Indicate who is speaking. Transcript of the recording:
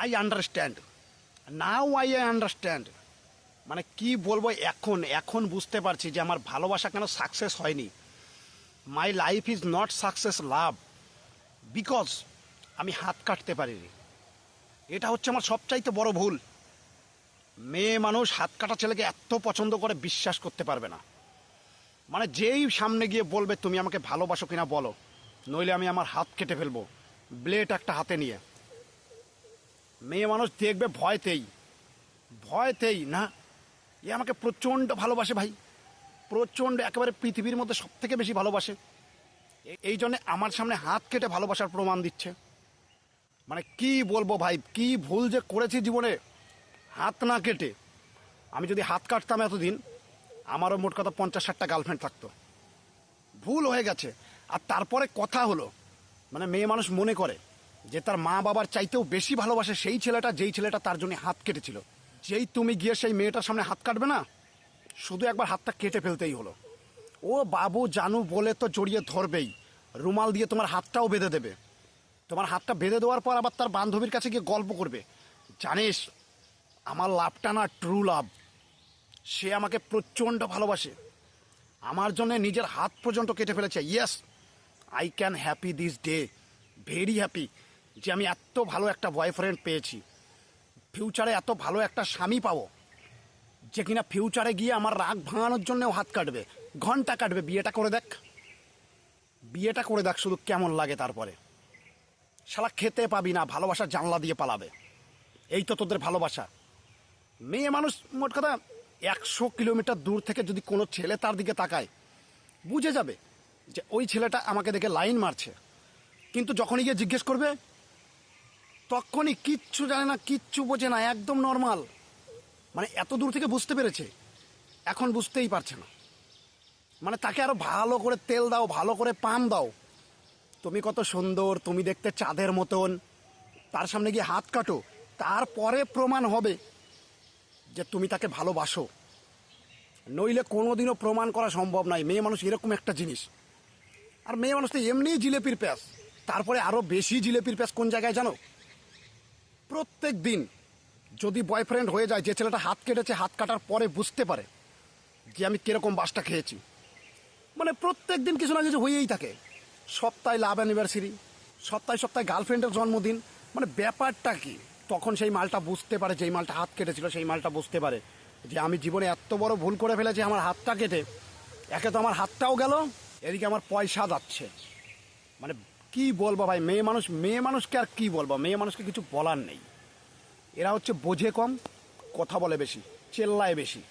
Speaker 1: I understand now I I understand মানে কি বলব এখন এখন বুঝতে পারছি যে আমার ভালোবাসা কেন সাকসেস হয়নি। My life is not success love because আমি হাত কাটতে পারিনি। এটা হচ্ছে আমার সবচাইতে বড় ভুল। মেয়ে মানুষ হাত কাটা ছেলেকে এত পছন্দ করে বিশ্বাস করতে পারবে না। মানে যেই সামনে গিয়ে বলবে, তুমি আমাকে ভালোবাসো কিনা বলো। নইলে আমি আমার হাত কেটে ফেলব। ব্লেড একটা হাতে নিয়ে। মেয়ে মানুষ দেখবে ভয়তেই ভয়তেই, না? এ আমাকে প্রচণ্ড ভালোবাসে ভাই, প্রচণ্ড, একেবারে পৃথিবীর মধ্যে সব থেকে বেশি ভালোবাসে। এই জন্যে আমার সামনে হাত কেটে ভালোবাসার প্রমাণ দিচ্ছে। মানে কি বলব ভাই, কি ভুল যে করেছি জীবনে, হাত না কেটে। আমি যদি হাত কাটতাম এতদিন, আমারও মোট কথা পঞ্চাশ ষাটটা গার্লফ্রেন্ড থাকতো। ভুল হয়ে গেছে। আর তারপরে কথা হলো মানে মেয়ে মানুষ মনে করে যে তার মা বাবার চাইতেও বেশি ভালোবাসে সেই ছেলেটা, যেই ছেলেটা তার জন্য হাত কেটেছিল। যেই তুমি গিয়ে সেই মেয়েটার সামনে হাত কাটবে না, শুধু একবার হাতটা কেটে ফেলতেই হলো। ও বাবু জানু বলে তো জড়িয়ে ধরবেই, রুমাল দিয়ে তোমার হাতটাও বেঁধে দেবে। তোমার হাতটা বেঁধে দেওয়ার পর আবার তার বান্ধবীর কাছে গিয়ে গল্প করবে। জানিস, আমার লাভটা না ট্রু লাভ সে আমাকে প্রচণ্ড ভালোবাসে। আমার জন্য নিজের হাত পর্যন্ত কেটে ফেলেছে। Yes I can happy this day very happy যে আমি এত ভালো একটা বয়ফ্রেন্ড পেয়েছি। ফিউচারে এত ভালো একটা স্বামী পাবো, যে কিনা ফিউচারে গিয়ে আমার রাগ ভাঙানোর জন্যও হাত কাটবে, ঘণ্টা কাটবে, বিয়েটা করে দেখ। বিয়েটা করে দেখ শুধু কেমন লাগে তারপরে। শালা খেতে পাবি না ভালোবাসা জানলা দিয়ে পালাবে। এই তো তোদের ভালোবাসা। মেয়ে মানুষ, মোট কথা একশো কিলোমিটার দূর থেকে যদি কোনো ছেলে তার দিকে তাকায়, বুঝে যাবে যে ওই ছেলেটা আমাকে দেখে লাইন মারছে। কিন্তু যখনই গিয়ে জিজ্ঞেস করবে তখনই কিচ্ছু জানে না, কিচ্ছু বোঝে না, একদম নর্মাল মানে এত দূর থেকে বুঝতে পেরেছে, এখন বুঝতেই পারছে না। মানে তাকে আরও ভালো করে তেল দাও, ভালো করে পাম দাও। তুমি কত সুন্দর, তুমি দেখতে চাঁদের মতন। তার সামনে গিয়ে হাত কাটো, তারপরে প্রমাণ হবে যে তুমি তাকে ভালোবাসো। নইলে কোনোদিনও প্রমাণ করা সম্ভব নয়, মেয়ে মানুষ এরকম একটা জিনিস। আর মেয়ে মানুষ তো এমনিই জিলেপির প্যাস তারপরে আরও বেশি জিলেপির প্যাস কোন জায়গায় জানো? প্রত্যেক দিন যদি বয়ফ্রেন্ড হয়ে যায়, যে ছেলেটা হাত কেটেছে, হাত কাটার পরে বুঝতে পারে যে আমি কীরকম বাসটা খেয়েছি। মানে প্রত্যেক দিন কিছু না কিছু হয়েই থাকে। সপ্তাহে লাভ অ্যানিভার্সারি সপ্তাহে সপ্তাহে গার্লফ্রেন্ডের জন্মদিন মানে ব্যাপারটা কি? তখন সেই মালটা বুঝতে পারে, যেই মালটা হাত কেটেছিল, সেই মালটা বুঝতে পারে যে আমি জীবনে এত বড় ভুল করে ফেলেছি, আমার হাতটা কেটে। একে তো আমার হাতটাও গেল, এদিকে আমার পয়সা যাচ্ছে। মানে কি বলব ভাই? মেয়ে মানুষ, মেয়ে মানুষকে আর কি বলব? মেয়ে মানুষকে কিছু বলার নেই। এরা হচ্ছে বোঝে কম, কথা বলে বেশি, চেল্লায় বেশি।